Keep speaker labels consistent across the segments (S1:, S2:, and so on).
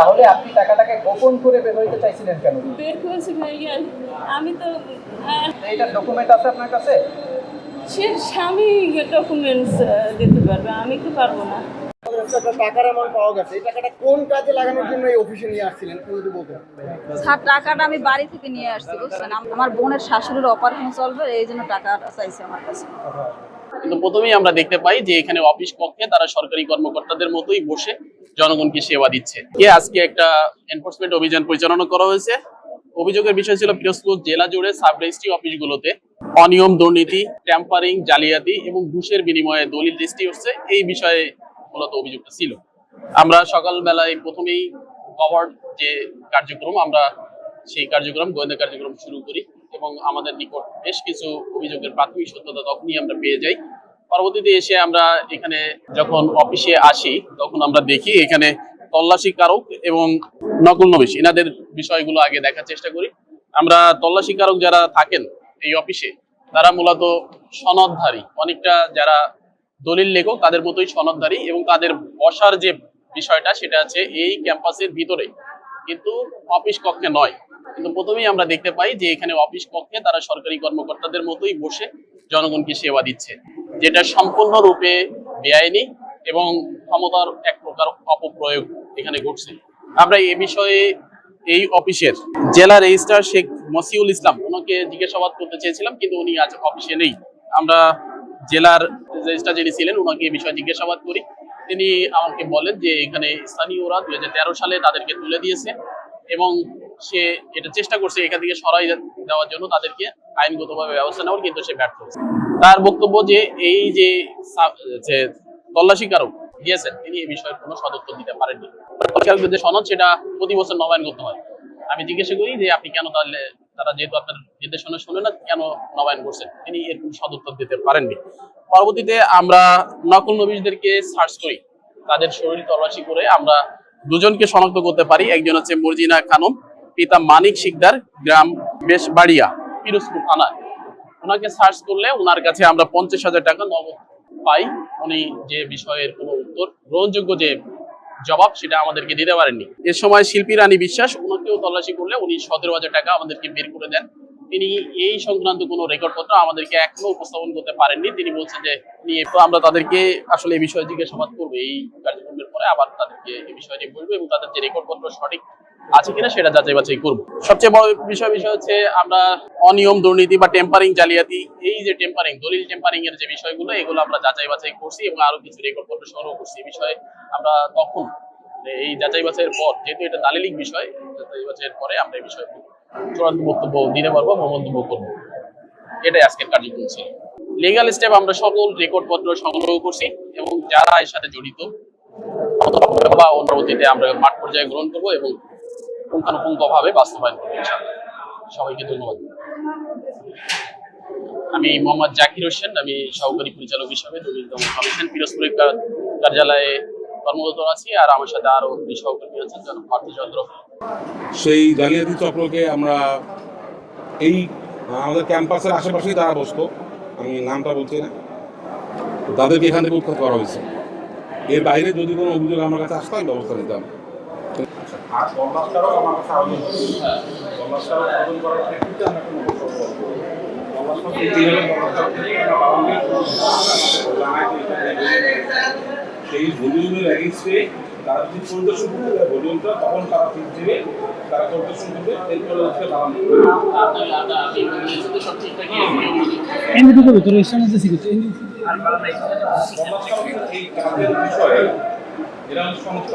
S1: তাহলে আপনি টাকাটাকে গোপন করে বের হইতে চাইছিলেন কেন?
S2: বের করেছি ভাইয়া। আমি তো আর
S1: এইটার ডকুমেন্ট আছে আপনার কাছে?
S2: সে স্বামী ডকুমেন্টস দিতে পারবে আমি তো পারব না।
S3: একটা টাকার অ্যামাউন্ট পাওয়া গেছে। এই টাকাটা কোন কাজে লাগানোর জন্য এই অফিসে নিয়ে আসছিলেন? যদি বলতেন।
S4: স্যার টাকাটা আমি বাড়ি থেকে নিয়ে আসছি বুঝছেন? আমার বোনের শাশুড়ির অপারেশন চলবে এই জন্য টাকা চাইছে আমার কাছে।
S5: কিন্তু প্রথমেই আমরা দেখতে পাই যে এখানে অফিস কক্ষে তারা সরকারি কর্মকর্তাদের মতোই বসে জনগণকে সেবা দিচ্ছে। কে আজকে একটা এনফোর্সমেন্ট অভিযান পরিচালনা করা হয়েছে। অভিযোগের বিষয় ছিল পিরোজপুর জেলা জুড়ে সাব রেজিস্ট্রি অফিসগুলোতে অনিয়ম, দুর্নীতি ট্যাম্পারিং জালিয়াতি এবং ঘুষের বিনিময়ে দলিল রেজিস্ট্রি হচ্ছে। এই বিষয়ে মূলত অভিযোগটা ছিল। আমরা সকালবেলায় প্রথমেই কভার যে কার্যক্রম আমরা সেই কার্যক্রম, গোয়েন্দা কার্যক্রম শুরু করি এবং আমাদের নিকট বেশ কিছু অভিযোগের প্রাথমিক সত্যতা তখনই আমরা পেয়ে যাই। পরবর্তীতে এসে আমরা এখানে যখন অফিসে আসি, তখন আমরা দেখি এখানে তল্লাশি কারক এবং নকল নবিশ, এনাদের বিষয়গুলো আগে দেখার চেষ্টা করি। আমরা তল্লাশি কারক যারা থাকেন এই অফিসে, তারা মূলত সনদধারী। অনেকটা যারা দলিল লেখক, তাদের মতোই সনদধারী এবং তাদের বসার যে বিষয়টা, সেটা আছে এই ক্যাম্পাসের ভিতরে কিন্তু অফিস কক্ষে নয়। কিন্তু প্রথমেই আমরা দেখতে পাই যে এখানে অফিস কক্ষে তারা সরকারি কর্মকর্তাদের মতোই বসে জনগণকে সেবা দিচ্ছে, যেটা সম্পূর্ণরূপে বেআইনি এবং ক্ষমতার এক প্রকার অপপ্রয়োগ এখানে ঘটছে। আমরা এ বিষয়ে এই অফিসের জেলা রেজিস্ট্রার শেখ মসিউল ইসলাম, ওনাকে জিজ্ঞাসাবাদ করতে চেয়েছিলাম, কিন্তু উনি আজ অফিসে নেই। আমরা জেলার রেজিস্ট্রার যিনি ছিলেন ওনাকে এই বিষয়ে জিজ্ঞাসাবাদ করি। তিনি আমাকে বলেন যে এখানে স্থানীয়রা দুই হাজার তেরো সালে তাদেরকে তুলে দিয়েছে এবং সে এটা চেষ্টা করছে এখান থেকে সরাই দেওয়ার জন্য তাদেরকে আইনগতভাবে ব্যবস্থা নেওয়ার, কিন্তু সে ব্যর্থ হয়েছে। তার বক্তব্য যে এই যে তল্লাশিকারক দিয়েছেন, তিনি এই বিষয়ে কোনো সদুত্তর দিতে পারেননি। যে সনদ, সেটা প্রতি বছর নবায়ন করতে হয়। আমি জিজ্ঞাসা করি যে আপনি কেন তাহলে তারা যেহেতু আপনার নির্দেশনা শুনে না, কেন নবায়ন করছেন? তিনি এর কোনো সদুত্তর দিতে পারেননি। পরবর্তীতে আমরা নকল নবীশদেরকে সার্চ করি। তাদের শরীর তল্লাশি করে আমরা দুজনকে শনাক্ত করতে পারি। একজন হচ্ছে মর্জিনা খানম পিতা মানিক শিকদার, গ্রাম বেশবাড়িয়া, পিরোজপুর থানায়। ওনাকে সার্চ করলে ওনার কাছে আমরা পঞ্চাশ হাজার টাকা নগদ পাই। উনি যে বিষয়ের কোনো উত্তর, গ্রহণযোগ্য যে জবাব, সেটা আমাদেরকে দিতে পারেননি। এ সময় শিল্পী রানী বিশ্বাস ওনাকেও তল্লাশি করলে উনি সতেরো হাজার টাকা আমাদেরকে বের করে দেন। তিনি এই সংক্রান্ত কোনো রেকর্ডপত্র আমাদেরকে এখনও উপস্থাপন করতে পারেননি। তিনি বলছেন যে নিয়ে তো আমরা তাদেরকে আসলে এই বিষয়ে জিজ্ঞাসাবাদ করব। এই কার্যক্রমের পরে আবার তাদেরকে এই বিষয় নিয়ে বলব এবং তাদের যে রেকর্ডপত্র সঠিক আছে কিনা সেটা যাচাই বাছাই করব। সবচেয়ে বড় বিষয় বিষয় হচ্ছে আমরা অনিয়ম, দুর্নীতি বা টেম্পারিং জালিয়াতি, এই যে টেম্পারিং দলিল টেম্পারিং এর যে বিষয়গুলো, এগুলো আমরা যাচাই বাছাই করছি এবং আরও কিছু রেকর্ডপত্র সংগ্রহ করছি। এই বিষয়ে আমরা তখন এই যাচাই বাছাইয়ের পর, যেহেতু এটা দালিলিক বিষয়, যাচাই বাছাইয়ের পরে আমরা এই বিষয়ে চূড়ান্ত বক্তব্য দিতে পারব বা মন্তব্য করব। এটাই আজকের কার্যক্রম ছিল। লিগাল স্টেপ আমরা সকল রেকর্ডপত্র সংগ্রহ করছি এবং যারা এর সাথে জড়িত, বা পরবর্তীতে আমরা মাঠ পর্যায়ে গ্রহণ করব এবং পুঙ্খানুপুঙ্খ ভাবে বাস্তবায়ন ইনশাআল্লাহ। সবাইকে ধন্যবাদ। আমি মোহাম্মদ জাকির হোসেন, আমি সহকারী পরিচালক হিসাবে দমন কমিশন পিরোজপুরের কার- কার্যালয়ে কর্মরত আছি আর আমার সাথে আরও দুই সহকর্মী আছেন যেন পার্থচন্দ্র
S6: সেই জালিয়াতি চক্রকে আমরা এই আমাদের ক্যাম্পাসের আশেপাশেই তারা বসতো। আমি নামটা বলছি না। তাদেরকে এখান থেকে উৎখাত করা হয়েছে। এর বাইরে যদি কোনো অভিযোগ আমার কাছে আসতো আমি ব্যবস্থা নিতাম
S7: আর তল্লাশকারক আমার কাছে আবেদন করার আমরা কোনো এটা সেই ভলিউমের এগেনস্টে তারা যদি পরিদর্শন করতে যায় ভলিউমটা তখন তারা ঠিক দেবে তারা পরিদর্শন করবে এরপরে হচ্ছে
S8: এমনিটুকু ভিতরে স্থানে যে সিকিউরিটি
S7: এই কাজের বিষয়ে এরা সংশ্লিষ্ট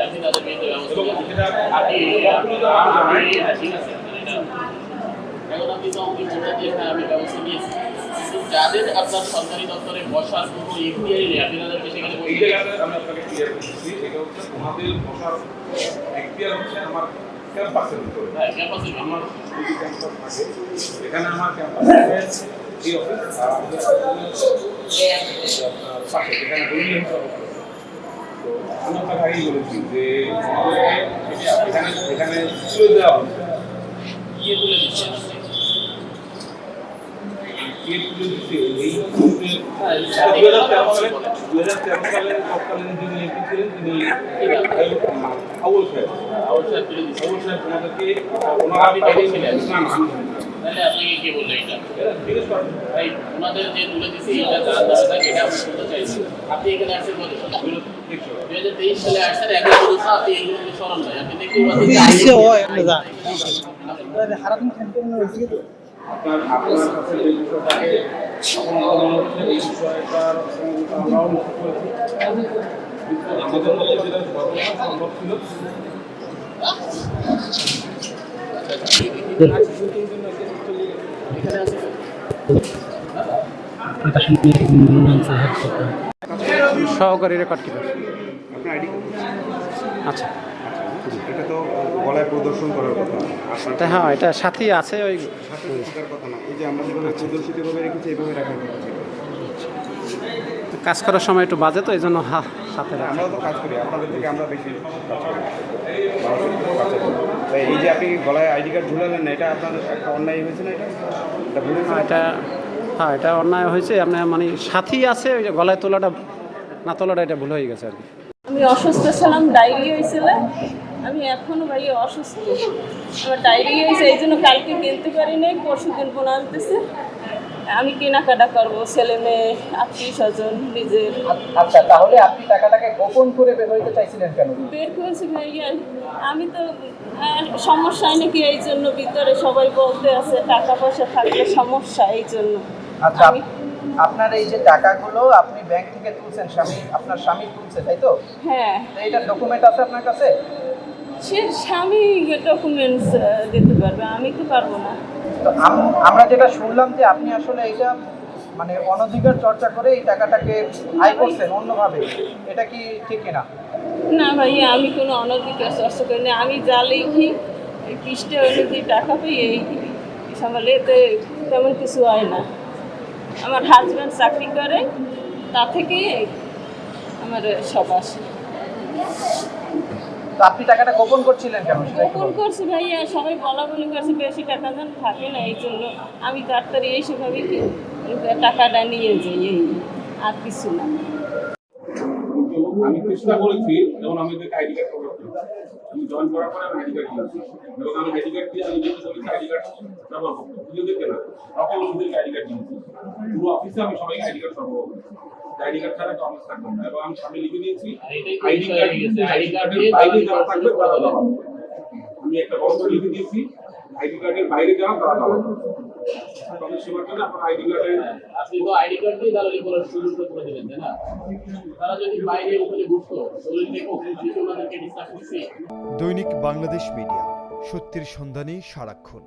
S5: আপনি তাদের বিরুদ্ধে ব্যবস্থা ঠিক আছে এখন আপনি তো আমাকে হ্যাঁ আমি ব্যবস্থা নিয়েছি যাদের আপনার সরকারি দপ্তরে বসার কোনো ইখতিয়ারই নেই আপনি তাদেরকে সেখানে
S7: এই জায়গাতে আমি আপনাকে ক্লিয়ার করতেছি এটা হচ্ছে ওনাদের বসার এখতিয়ার হচ্ছে আমার ক্যাম্পাসের ভিতরে
S5: হ্যাঁ ক্যাম্পাসে
S7: আমার যদি ক্যাম্পাস থাকে এখানে আমার ক্যাম্পাসের এই অফিস আর আমাদের আপনার পাশে যেখানে দলীয় হিসাবে অবস্থিত। তো আমি আপনাকে আগেই বলেছি যে এখানে এখানে তুলে দেওয়া হচ্ছে।
S5: কে তুলে দিচ্ছে?
S7: কে তুলে দিচ্ছে? এই দু হাজার তেরো সালে দু হাজার তেরো সালে তৎকালীন যিনি এমপি ছিলেন তিনি আউল সাহেব।
S5: আউট সাইড
S7: আউল সাহেব ওনাদেরকে ওনারা না না আমি জানি না।
S5: তাহলে আপনাকে কে বলল এটা ভাই ওনাদের যে তুলে দিচ্ছে এটা যার দ্বারা এটা আপনি শুনতে চাইছেন আপনি এখানে আসছেন কত দুই হাজার তেইশ সালে আসছেন এখন পর্যন্ত আপনি এইগুলো স্মরণ নাই আপনি দেখতে পাচ্ছেন
S7: আপনার আপনার কাছে যে বিষয়টাকে আপনার হচ্ছে এই বিষয়টার আমরাও লক্ষ্য করেছি। আমাদের মধ্যে যেটা সম্ভব ছিল
S8: সহকারী রেকর্ড কিপার আচ্ছা।
S9: এটা তো গলায় প্রদর্শন করার কথা।
S8: তা হ্যাঁ এটা সাথী আছে ওই
S9: সাথে কথা না। এই যে আমরা যেভাবে প্রদর্শিতভাবে রেখেছি এইভাবে রাখার কথা ছিল।
S8: কাজ করার সময় একটু বাজে তো এই জন্য হা- সাথে রাখা।
S9: আমরাও তো কাজ করি আপনাদের থেকে আমরা বেশি এই যে আপনি গলায় আইডি কার্ড ঝুলালেন না এটা আপনার একটা অন্যায় হয়েছে না এটা? এটা ভুল
S8: হ্যাঁ এটা হ্যাঁ এটা অন্যায় হয়েছে। আপনার মানে সাথী আছে ওই যে গলায় তোলাটা না তোলাটা এটা ভুল হয়ে গেছে আর কি।
S2: আমি অসুস্থ ছিলাম ডায়রি হয়েছিল। আমি এখনও ভাই অসুস্থ। আমার ডায়রি হয়েছে এই জন্য কালকে কিনতে পারি নাই পরশু দিন বোনা আনতেছে। আমি কেনাকাটা করব ছেলে মেয়ে আত্মীয় স্বজন নিজের।
S1: আচ্ছা তাহলে আপনি টাকাটাকে গোপন করে বের হইতে চাইছিলেন কেন?
S2: বের করেছি ভাইয়া আমি তো সমস্যা হয় নাকি এই জন্য ভিতরে সবাই বলতে আছে টাকা পয়সা থাকলে সমস্যা এই জন্য।
S1: আচ্ছা আপনার এই যে টাকাগুলো আপনি ব্যাংক থেকে তুলছেন স্বামী আপনার স্বামী তুলছে তাই তো?
S2: হ্যাঁ।
S1: তো এইটার ডকুমেন্ট আছে আপনার কাছে?
S2: সে স্বামী ডকুমেন্টস দিতে পারবে আমি তো পারব না।
S1: তো আমরা যেটা শুনলাম যে আপনি আসলে এইটা মানে অনধিকার চর্চা করে এই টাকাটাকে আয় করছেন অন্যভাবে এটা কি ঠিক কিনা?
S2: না ভাইয়া আমি কোনো অনধিকার চর্চা করি না। আমি যা লিখি পৃষ্ঠে অনুযায়ী টাকা পাই এই সামালে এতে তেমন কিছু হয় না। আমার হাজব্যান্ড চাকরি করে তা থেকেই আমার সব আসে।
S1: তো আপনি টাকাটা গোপন করছিলেন কেন
S2: গোপন। করছি ভাইয়া সবাই বলা বলি করছে বেশি টাকা যেন থাকে না এই জন্য আমি তাড়াতাড়ি এই সেভাবে কি টাকাটা নিয়ে যাই এই আর কিছু না।
S7: আমি চেষ্টা করেছি যেমন আমি আইডি কার্ড আমি জয়েন করার পরে আমি আইডি কার্ড দিয়েছি এবং আমি আইডি কার্ড দিয়ে আমি যেহেতু আইডি কার্ড ব্যবহার করতে নিজেদেরকে না সকল ওষুধেরকে আইডি কার্ড দিয়েছি। পুরো অফিসে আমি সবাইকে আইডি কার্ড সরবরাহ করি আইডি কার্ড ছাড়া থাকবে না। এবং আমি সামনে লিখে দিয়েছি আইডি কার্ড
S5: হয়ে
S7: আইডি কার্ডের বাইরে থাকবে তারা দেওয়া আমি একটা বড় করে লিখে দিয়েছি আইডি কার্ডের বাইরে যাওয়া তারা দেওয়া সেবার জন্য আপনার আইডি কার্ডের
S5: আপনি তো আইডি কার্ড দিয়ে দালালি করার সুযোগ করে দিলেন তাই না? তারা যদি বাইরে ওখানে ঘুরতো ওনাদেরকে ডিস্টার্ব করছি।
S10: দৈনিক বাংলাদেশ মিডিয়া সত্যের সন্ধানে সারাক্ষণ।